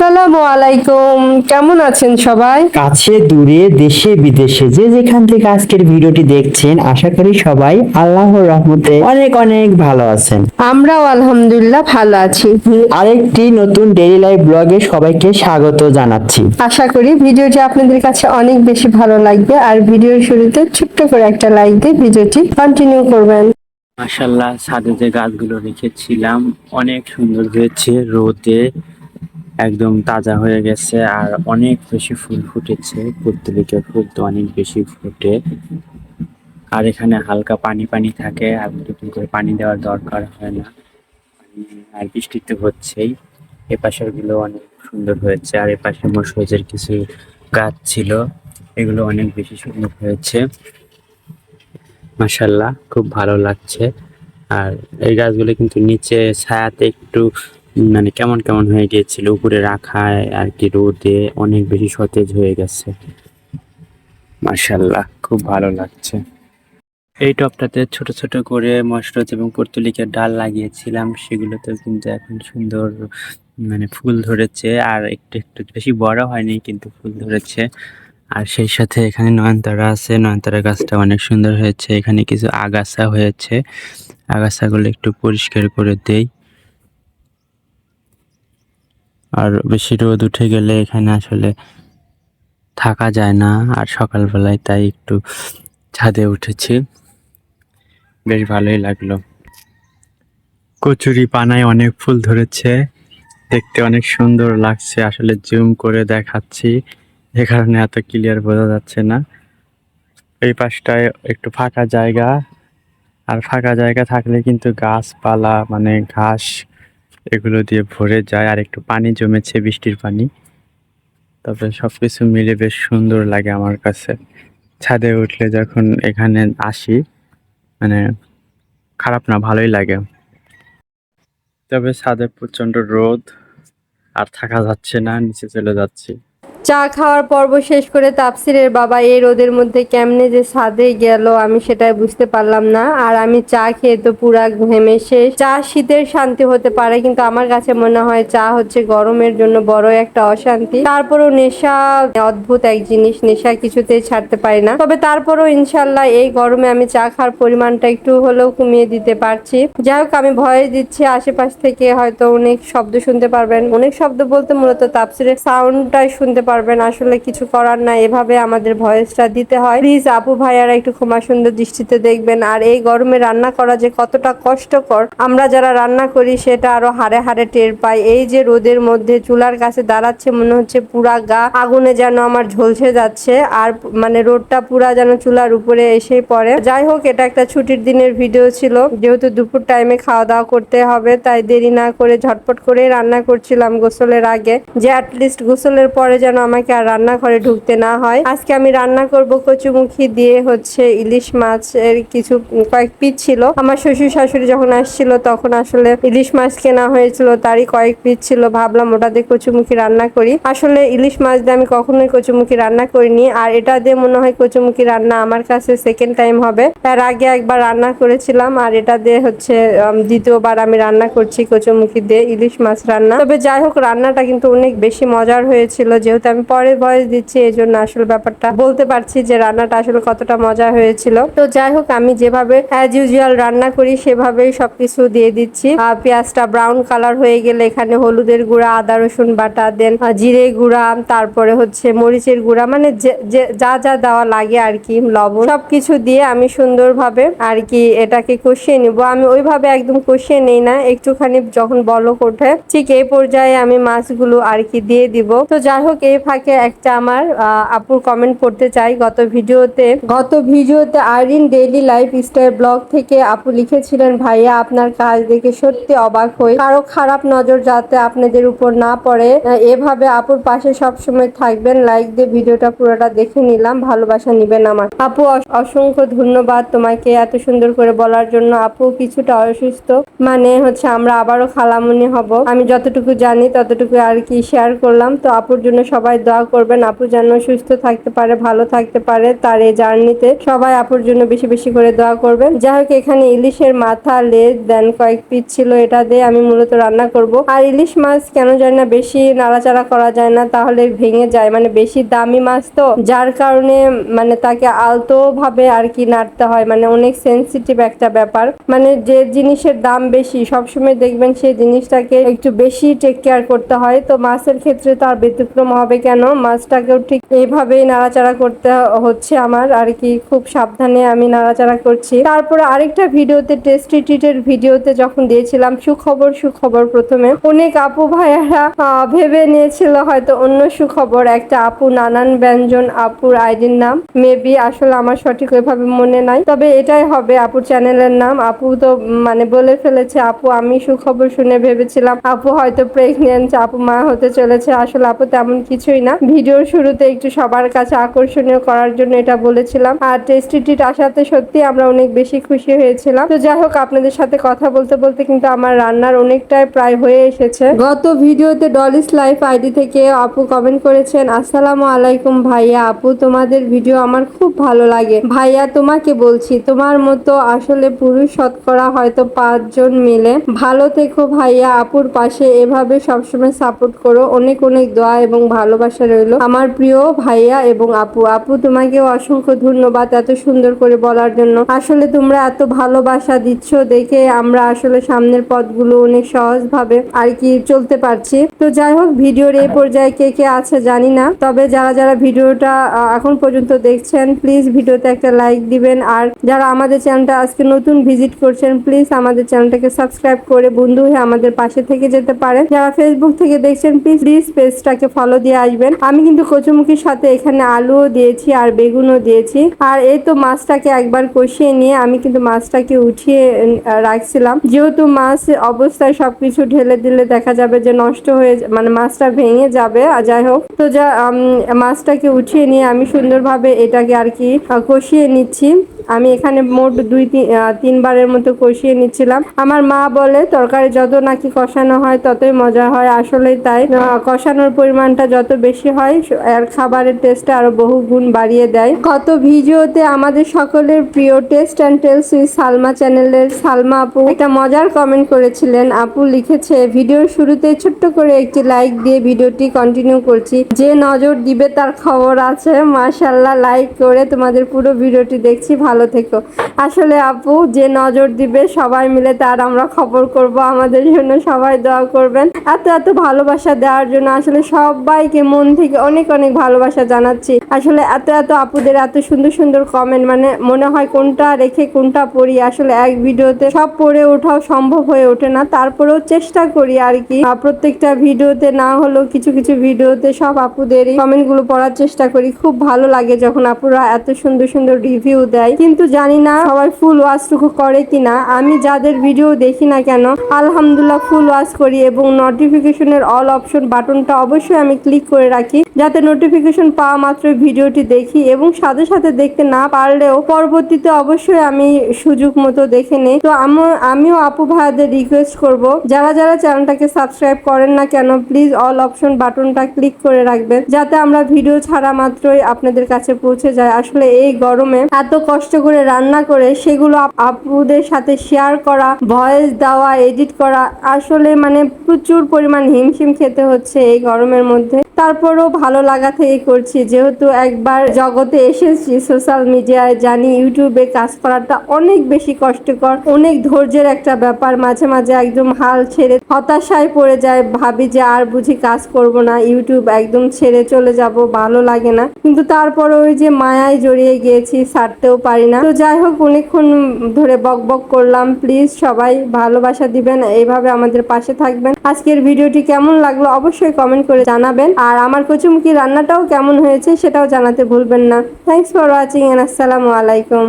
আসসালামু আলাইকুম। কেমন আছেন সবাই? কাছে দূরে দেশে বিদেশে যে যেখান থেকে আজকের ভিডিওটি দেখছেন আশা করি সবাই আল্লাহর রহমতে অনেক অনেক ভালো আছেন। আমরাও আলহামদুলিল্লাহ ভালো আছি। আরেকটি নতুন ডেইলি লাইফ ব্লগে সবাইকে স্বাগত জানাচ্ছি। আশা করি ভিডিওটি আপনাদের কাছে অনেক বেশি ভালো লাগবে আর ভিডিওর শুরুতে ছোট্ট করে একটা লাইক দিয়ে ভিডিওটি কন্টিনিউ করবেন। মাসাল্লাহ ছাদে যে গাছগুলো রেখেছিলাম অনেক সুন্দর হয়েছে রোদে। একদম তাজা হয়ে গেছে আর অনেক বেশি ফুল ফুটেছে। পুত্তলিকের ফুল তো অনেক বেশি ফুটে। আর এখানে হালকা পানি পানি থাকে আর নতুন করে পানি দেওয়ার দরকার হয় না। আর বৃষ্টি তো হচ্ছেই। এ পাশেরগুলো অনেক সুন্দর হয়েছে আর এপাশে পাশে মশরুজের কিছু গাছ ছিল। এগুলো অনেক বেশি সুন্দর হয়েছে। মাসাল্লাহ খুব ভালো লাগছে। আর এই গাছগুলো কিন্তু নিচে ছায়াতে একটু মানে কেমন কেমন হয়ে গিয়েছিল? উপরে রাখায় আর কি রোদে অনেক বেশি সতেজ হয়ে গেছে। মাসাল্লাহ খুব ভালো লাগছে। এই টবটাতে ছোট ছোট করে মশরত এবং পর্তুলিকের ডাল লাগিয়েছিলাম। সেগুলোতেও কিন্তু এখন সুন্দর মানে ফুল ধরেছে। আর একটু একটু বেশি বড় হয়নি, কিন্তু ফুল ধরেছে। আর সেই সাথে এখানে নয়নতারা আছে। নয়নতারা গাছটা অনেক সুন্দর হয়েছে। এখানে কিছু আগাছা হয়েছে। আগাছাগুলো একটু পরিষ্কার করে দেই। আর বেশি রোদ উঠে গেলে এখানে আসলে থাকা যায় না। আর সকালবেলায় তাই একটু ছাদে উঠেছি। বেশ ভালোই লাগল। কচুরি পানায় অনেক ফুল ধরেছে। দেখতে অনেক সুন্দর লাগছে। আসলে জুম করে দেখাচ্ছি। যে কারণে এত ক্লিয়ার বোঝা যাচ্ছে না। এই পাশটায় একটু ফাঁকা জায়গা। আর ফাঁকা জায়গা থাকলে কিন্তু গাছপালা মানে ঘাস এগুলো দিয়ে ভরে যায় আর একটু পানি জমেছে বৃষ্টির পানি। তবে সব কিছু মিলে বেশ সুন্দর লাগে আমার কাছে। ছাদে উঠলে যখন এখানে আসি মানে খারাপ না, ভালোই লাগে। তবে ছাদে প্রচণ্ড রোদ আর থাকা যাচ্ছে না, নিচে চলে যাচ্ছি। চা খাওয়ার পর্ব শেষ করে তাপসিরের বাবা এই রোদের মধ্যে কেমনে যে ছাদে গেল আমি সেটাই বুঝতে পারলাম না। আর আমি চা খেয়ে তো পুরা ঘেমে শেষ। চা শীতের শান্তি হতে পারে, কিন্তু আমার কাছে মনে হয় চা হচ্ছে গরমের জন্য বড় একটা অশান্তি। তারপরও নেশা, অদ্ভুত এক জিনিস, নেশা কিছুতেই ছাড়তে পারি না। তবে তারপরও ইনশাল্লাহ এই গরমে আমি চা খাওয়ার পরিমাণটা একটু হলেও কমিয়ে দিতে পারছি। যাই হোক, আমি ভয় দিচ্ছি আশেপাশ থেকে, হয়তো অনেক শব্দ শুনতে পারবেন। অনেক শব্দ বলতে মূলত তাপসিরের সাউন্ডটাই শুনতে পারবেন, আসলে কিছু করার না এভাবে আমাদের ভয়েসটা দিতে হয়। প্লিজ আপু ভাইয়ারা একটু ক্ষমা সুন্দর দৃষ্টিতে দেখবেন। আর এই গরমে রান্না করা যে কতটা কষ্টকর, আমরা যারা রান্না করি সেটা আরও হারে হারে টের পাই। এই যে রোদের মধ্যে চুলার কাছে দাঁড়াচ্ছে, মনে হচ্ছে পুরা গা আগুনে যেন আমার ঝলসে যাচ্ছে। আর মানে রোদটা পুরা যেন চুলার উপরে এসে পড়ে। যাই হোক, এটা একটা ছুটির দিনের ভিডিও ছিল। যেহেতু দুপুর টাইমে খাওয়া দাওয়া করতে হবে, তাই দেরি না করে ঝটপট করে রান্না করছিলাম গোসলের আগে। যে অ্যাটলিস্ট গোসলের পরে যেন আমাকে আর রান্নাঘরে ঢুকতে না হয়। আজকে আমি রান্না করব কচুমুখী দিয়ে হচ্ছে ইলিশ মাছের কিছু, কয়েক পিস ছিল। আমার শ্বশুর শাশুড়ি যখন আসছিল তখন আসলে ইলিশ মাছ কেনা হয়েছিল, তারই কয়েক পিস ছিল। ভাবলাম ওটা দিয়ে কচুমুখী রান্না করি। আসলে ইলিশ মাছ দিয়ে আমি কখনোই কচুমুখী রান্না করিনি। আর এটা দিয়ে মনে হয় কচুমুখী রান্না আমার কাছে সেকেন্ড টাইম হবে। তার আগে একবার রান্না করেছিলাম আর এটা দিয়ে হচ্ছে দ্বিতীয়বার আমি রান্না করছি কচুমুখী দিয়ে ইলিশ মাছ রান্না। তবে যাই হোক, রান্নাটা কিন্তু অনেক বেশি মজার হয়েছিল। যেহেতু আমি পরে ভয়েস দিচ্ছি, এই জন্য আসলে ব্যাপারটা বলতে পারছি যে রান্নাটা আসলে কতটা মজা হয়েছিল। তো যাই হোক, আমি যেভাবে অ্যাজ ইউজুয়াল রান্না করি, সেভাবেই সবকিছু দিয়ে দিচ্ছি। পেঁয়াজটা ব্রাউন কালার হয়ে গেলে এখানে হলুদের গুঁড়া, আদা, রসুন বাটা দেন জিরে গুঁড়া, তারপরে হচ্ছে মরিচের গুঁড়া মানে যে- যে- যা যা দেওয়া লাগে আর কি, লবণ। সবকিছু দিয়ে আমি সুন্দরভাবে আর কি এটাকে কষিয়ে নিব। আমি ওইভাবে একদম কষিয়ে নেই না, একটুখানি যখন বলক ওঠে, ঠিক এই পর্যায়ে আমি মাছগুলো আর কি দিয়ে দিব। তো যাই হোক, এই ফাঁকে একটা আমার আপুর কমেন্ট পড়তে চাই। গত ভিডিওতে গত ভিডিওতে Irin daily life style blog থেকে আপু লিখেছিলেন, ভাইয়া, আপনার কাজ দেখে সত্যি অবাক হই। কারও খারাপ নজর যাতে আপনাদের উপর না পড়ে এভাবে আপুর পাশে সব সময় থাকবেন। লাইক দিয়ে ভিডিওটা পুরোটা দেখে নিলাম। ভালোবাসা নিবেন আমার। আপু অসংখ্য ধন্যবাদ তোমাকে এত সুন্দর করে বলার জন্য। আপু কিছুটা অসুস্থ। মানে হচ্ছে আমরা আবারও খালামুনি হব। আমি যতটুকু জানি, ততটুকু আর কি শেয়ার করলাম। তো আপুর জন্য সবাই সবাই দোয়া করবেন। আপু যেন সুস্থ থাকতে পারে, ভালো থাকতে পারে তার এই জার্নিতে। সবাই আপুর জন্য বেশি বেশি করে দোয়া করবেন। যাই হোক, এখানে ইলিশের মাথা, লেজ, দেন কয়েক পিস ছিল এটা দিয়ে আমি মূলত রান্না করব। আর ইলিশ মাছ কেন জানি না বেশি নাড়াচাড়া করা যায় না, তাহলে ভেঙে যায়। মানে বেশি দামি মাছ তো, যার কারণে মানে তাকে আলতো ভাবে আর কি নাড়তে হয়। মানে অনেক সেন্সিটিভ একটা ব্যাপার। মানে যে জিনিসের দাম বেশি, সবসময় দেখবেন সেই জিনিসটাকে একটু বেশি টেক কেয়ার করতে হয়। তো মাছের ক্ষেত্রে তো আর ব্যতিক্রম হবে কেন? মাছটাকেও ঠিক এইভাবেই নাড়াচাড়া করতে হচ্ছে আমার, আর কি খুব সাবধানে আমি নাড়াচাড়া করছি। তারপরে আরেকটা ভিডিওতে টেস্টি ট্রিটের ভিডিওতে যখন দিয়েছিলাম, সুখবর সুখবর প্রথমে, অনেক আপু ভাইয়ারা ভেবে নিয়েছিল হয়তো অন্য সুখবর, একটা আপু নানান ব্যঞ্জন, আপুর আইডির নাম, মেবি আসলে আমার সঠিক ওইভাবে মনে নাই, তবে এটাই হবে আপুর চ্যানেলের নাম। আপু তো মানে বলে ফেলেছে, আপু, আমি সুখবর শুনে ভেবেছিলাম, আপু হয়তো প্রেগনেন্ট আপু মা হতে চলেছে, আসলে আপু তেমন কিছুই না। ভিডিওর শুরুতে একটু সবার কাছে আকর্ষণীয় করার জন্য এটা বলেছিলাম। আর টেস্টি ট্রিট আসাতে সত্যি আমরা অনেক বেশি খুশি হয়েছিলাম। তো যাই হোক, আপনাদের সাথে কথা বলতে বলতে কিন্তু আমার রান্নার অনেকটাই প্রায় হয়ে এসেছে। গত ভিডিওতে ডলিস লাইফ আইডি থেকে আপু কমেন্ট করেছেন, আসসালামু আলাইকুম ভাইয়া, আপু তোমাদের ভিডিও আমার খুব ভালো লাগে। ভাইয়া, তোমাকে বলছি, তোমার মতো আসলে পুরুষ শতকরা হয়তো পাঁচজন মিলে। ভালো থেকো ভাইয়া, আপুর পাশে এভাবে সবসময় সাপোর্ট করো। অনেক অনেক দোয়া এবং ভালোবাসা রইল। আমার প্রিয় ভাইয়া এবং আপু আপু তোমাকেও অসংখ্য ধন্যবাদ এত সুন্দর করে বলার জন্য। আসলে তোমরা এত ভালোবাসা দিচ্ছ দেখে আমরা আসলে সামনের পথগুলো অনেক সহজভাবে আর কি চলতে পারছি। তো যাই হোক, ভিডিওর এই পর্যায়ে কে কে আছে জানি না। তবে যারা যারা ভিডিওটা এখন পর্যন্ত দেখছেন প্লিজ ভিডিওতে একটা লাইক দিবেন। আর যারা আমাদের চ্যানেলটা আজকে নতুন ভিজিট করছেন প্লিজ আমাদের চ্যানেলটাকে সাবস্ক্রাইব করে বন্ধু হয়ে আমাদের পাশে থেকে যেতে পারেন। যারা ফেসবুক থেকে দেখছেন প্লিজ প্লিজ পেজটাকে ফলো দিয়ে আসবেন। আমি কিন্তু কচুমুখির সাথে এখানে আলুও দিয়েছি আর বেগুনও দিয়েছি। আর এই তো মাছটাকে একবার কষিয়ে নিয়ে আমি কিন্তু মাছটাকে উঠিয়ে রাখছিলাম। যেহেতু মাছ অবস্থায় সবকিছু ঢেলে দিলে দেখা যাবে যে নষ্ট হয়ে মানে মাছটা ভেঙে যাবে। আর যাই হোক, তো যা মাছটাকে উঠিয়ে নিয়ে আমি সুন্দরভাবে এটাকে আর কি কষিয়ে নিচ্ছি। আমি এখানে মোট দুই তিন তিনবারের মতো কষিয়ে নিচ্ছিলাম। আমার মা বলে, তরকারি যত নাকি কষানো হয়, ততই মজা হয়। আসলেই তাই। কষানোর পরিমাণটা যত বেশি হয় আর খাবারের টেস্টটা আরও বহু গুণ বাড়িয়ে দেয়। গত ভিডিওতে আমাদের সকলের প্রিয় taste and tales with Salma চ্যানেলের সালমা আপু একটা মজার কমেন্ট করেছিলেন। আপু লিখেছে, ভিডিওর শুরুতে ছোট্ট করে একটি লাইক দিয়ে ভিডিওটি কন্টিনিউ করছি। যে নজর দিবে তার খবর আছে। মাশাল্লাহ লাইক করে তোমাদের পুরো ভিডিওটি দেখছি। ভালো থেকো। আসলে আপু, যে নজর দিবে সবাই মিলে তার আমরা খবর করব, আমাদের জন্য সবাই দোয়া করবেন। এত এত ভালোবাসা দেওয়ার জন্য আসলে সবাইকে মন থেকে অনেক অনেক ভালোবাসা জানাচ্ছি। আসলে এত এত আপুদের এত সুন্দর সুন্দর কমেন্ট মানে মনে হয় কোনটা রেখে কোনটা পড়ি, আসলে এক ভিডিওতে সব পড়ে ওঠাও সম্ভব হয়ে ওঠে না। তারপরেও চেষ্টা করি আর কি। প্রত্যেকটা ভিডিওতে না হলেও কিছু কিছু ভিডিওতে সব আপুদের কমেন্টগুলো পড়ার চেষ্টা করি। খুব ভালো লাগে যখন আপুরা এত সুন্দর সুন্দর রিভিউ দেয়। কিন্তু জানি না সবাই ফুল ওয়াচটুকু করে কিনা। আমি যাদের ভিডিও দেখি না কেন, আলহামদুলিল্লাহ ফুল ওয়াচ করি এবং নোটিফিকেশনের অল অপশন বাটনটা অবশ্যই আমি ক্লিক করে রাখি, যাতে নোটিফিকেশন পাওয়া মাত্র ভিডিওটি দেখি এবং সাথে সাথে দেখতে না পারলেও পরবর্তীতে অবশ্যই আমি সুযোগ মতো দেখে নেই। তো আমো- আমিও আপু ভাইয়াদের রিকোয়েস্ট করব, যারা যারা চ্যানেলটাকে সাবস্ক্রাইব করেন না কেন প্লিজ অল অপশন বাটনটা ক্লিক করে রাখবেন, যাতে আমরা ভিডিও ছাড়া মাত্রই আপনাদের কাছে পৌঁছে যায়। আসলে এই গরমে এত কষ্ট করে রান্না করে সেগুলো আপুদের সাথে শেয়ার করা ভয়েস দেওয়া এডিট করা, আসলে মানে প্রচুর পরিমাণ হিমশিম খেতে হচ্ছে এই গরমের মধ্যে। তারপরও ভালো লাগা থেকে করছি, যেহেতু একবার জগতে এসেছি সোশ্যাল মিডিয়ায় জানি ইউটিউবে কাজ করাটা অনেক বেশি কষ্টকর, অনেক ধৈর্যের একটা ব্যাপার, মাঝে মাঝে একদম হাল ছেড়ে হতাশায় পড়ে যায় ভাবি যে আর বুঝি কাজ করব না ইউটিউব একদম ছেড়ে চলে যাব, ভালো লাগে না। কিন্তু তারপর ওই যে মায়ায় জড়িয়ে গিয়েছি, ছাড়তেও পারি না। তো যাই হোক, অনেকক্ষণ ধরে বক বক করলাম। প্লিজ সবাই ভালোবাসা দিবেন, এইভাবে আমাদের পাশে থাকবেন। আজকের ভিডিওটি কেমন লাগল অবশ্যই কমেন্ট করে জানাবেন। আর আমার কচুমুখী রান্নাটাও কেমন হয়েছে সেটাও জানাতে ভুলবেন না। থ্যাংকস ফর ওয়াচিং এন্ড আসসালামু আলাইকুম